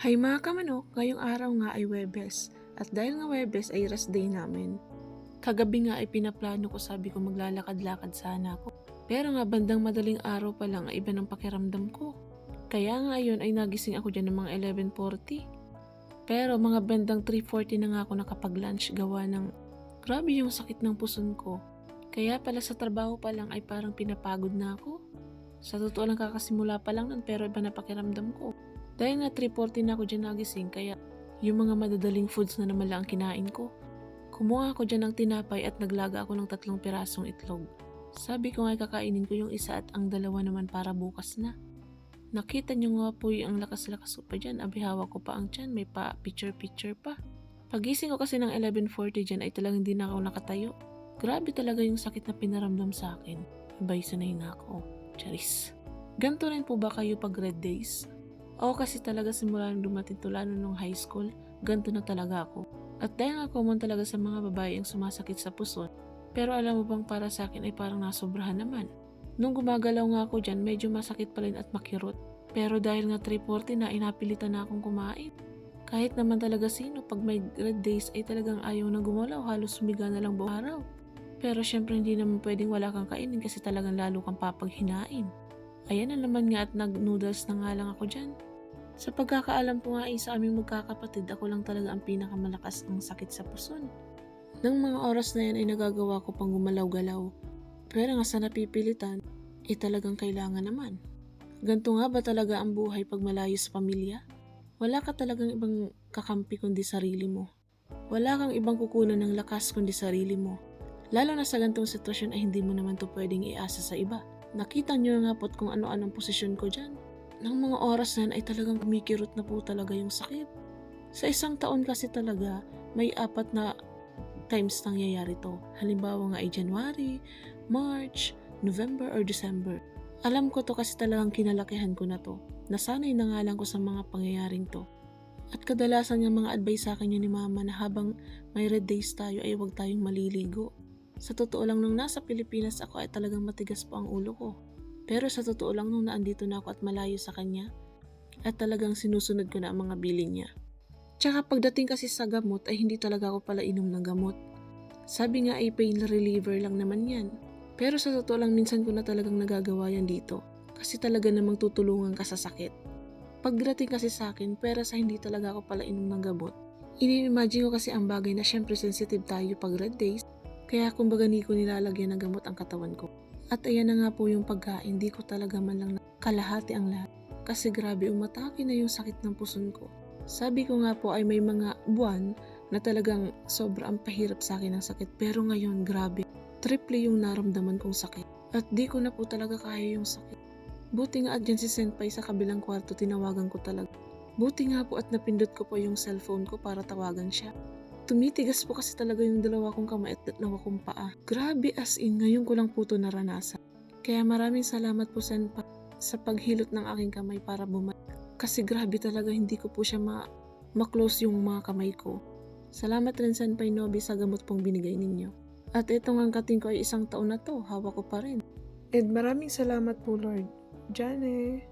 Hay mga kamanok, ngayong araw nga ay Webes. At dahil nga Webes ay rest day namin. Kagabi nga ay pinaplano ko sabi ko maglalakad-lakad sana ako. Pero nga bandang madaling araw pa lang ay iba ng pakiramdam ko. Kaya nga ayun ay nagising ako dyan ng mga 11.40. Pero mga bandang 3.40 na nga ako nakapag-lunch gawa ng grabe yung sakit ng puson ko. Kaya pala sa trabaho pa lang ay parang pinapagod na ako. Sa totoo lang kakasimula pa lang nun pero iba na pakiramdam ko. Dahil nga 3.40 na ako dyan nagising kaya yung mga madadaling foods na naman lang ang kinain ko. Kumuha ako dyan ng tinapay at naglaga ako ng tatlong pirasong itlog. Sabi ko nga kakainin ko yung isa at ang dalawa naman para bukas na. Nakita nyo nga po yung lakas-lakas ko pa dyan. Abi hawak ko pa ang tiyan, may pa picture-picture pa. Pagising ko kasi ng 11.40 dyan ay talagang hindi na ako nakatayo. Grabe talaga yung sakit na pinaramdam sa akin. Abay, sanay na ako. Charis. Ganto rin po ba kayo pag red days? Ako kasi talaga simula nung dumating to lalo nung high school, ganto na talaga ako. At dahil nga common talaga sa mga babae ang sumasakit sa puso, pero alam mo bang para sa akin ay parang nasobrahan naman. Nung gumagalaw nga ako dyan, medyo masakit pa rin at makirot. Pero dahil nga 340 na, inapilitan na akong kumain. Kahit naman talaga sino, pag may red days ay talagang ayaw na gumalaw, halos sumiga na lang buong araw. Pero syempre hindi naman pwedeng wala kang kainin kasi talagang lalo kang papaghinain. Ayan na naman nga at nag-noodles na nga lang ako dyan. Sa pagkakaalam ko nga ay sa aming magkakapatid, ako lang talaga ang pinakamalakas ang sakit sa puson. Nang mga oras na yan ay nagagawa ko pang gumalaw-galaw. Pero nga sa napipilitan, eh talagang kailangan naman. Ganto nga ba talaga ang buhay pag malayo sa pamilya? Wala ka talagang ibang kakampi kundi sarili mo. Wala kang ibang kukunan ng lakas kundi sarili mo. Lalo na sa gantong sitwasyon ay hindi mo naman to pwedeng iasa sa iba. Nakita nyo nga po't kung ano-anong posisyon ko dyan. Nang mga oras na ay talagang kumikirot na po talaga yung sakit. Sa isang taon kasi talaga, may apat na times nangyayari to. Halimbawa nga ay January, March, November, or December. Alam ko to kasi talagang kinalakihan ko na to. Nasanay na nga lang ko sa mga pangyayaring to. At kadalasan yung mga advice sa akin yun ni mama na habang may red days tayo ay huwag tayong maliligo. Sa totoo lang nung nasa Pilipinas ako ay talagang matigas po ang ulo ko. Pero sa totoo lang nung naandito na ako at malayo sa kanya, at talagang sinusunod ko na ang mga bilin niya. Tsaka pagdating kasi sa gamot ay hindi talaga ako pala inom ng gamot. Sabi nga ay pain reliever lang naman yan. Pero sa totoo lang minsan ko na talagang nagagawa yan dito. Kasi talaga namang tutulungan ka sa sakit. Pagdating kasi sa akin, pera sa hindi talaga ako pala inom ng gamot. Ini-imagine ko kasi ang bagay na syempre sensitive tayo pag red days. Kaya kumbaga ni ko nilalagyan ng gamot ang katawan ko. At ayan na nga po yung pagkain, di ko talaga man lang kalahati ang lahat. Kasi grabe, umatake na yung sakit ng puson ko. Sabi ko nga po ay may mga buwan na talagang sobrang pahirap sa akin ang sakit. Pero ngayon, grabe, triple yung naramdaman kong sakit. At di ko na po talaga kaya yung sakit. Buti nga at dyan si Senpai sa kabilang kwarto, tinawagan ko talaga. Buti nga po at napindot ko po yung cellphone ko para tawagan siya. Tumitigas po kasi talaga yung dalawa kong kamay at dalawa kong paa. Grabe as in, ngayon ko lang po ito naranasan. Kaya maraming salamat po Senpai sa paghilot ng aking kamay para bumalik. Kasi grabe talaga hindi ko po siya ma ma-close yung mga kamay ko. Salamat rin Senpai Nobi sa gamot pong binigay ninyo. At itong angkating ko ay isang taon na to, hawak ko pa rin. And maraming salamat po Lord. Jane.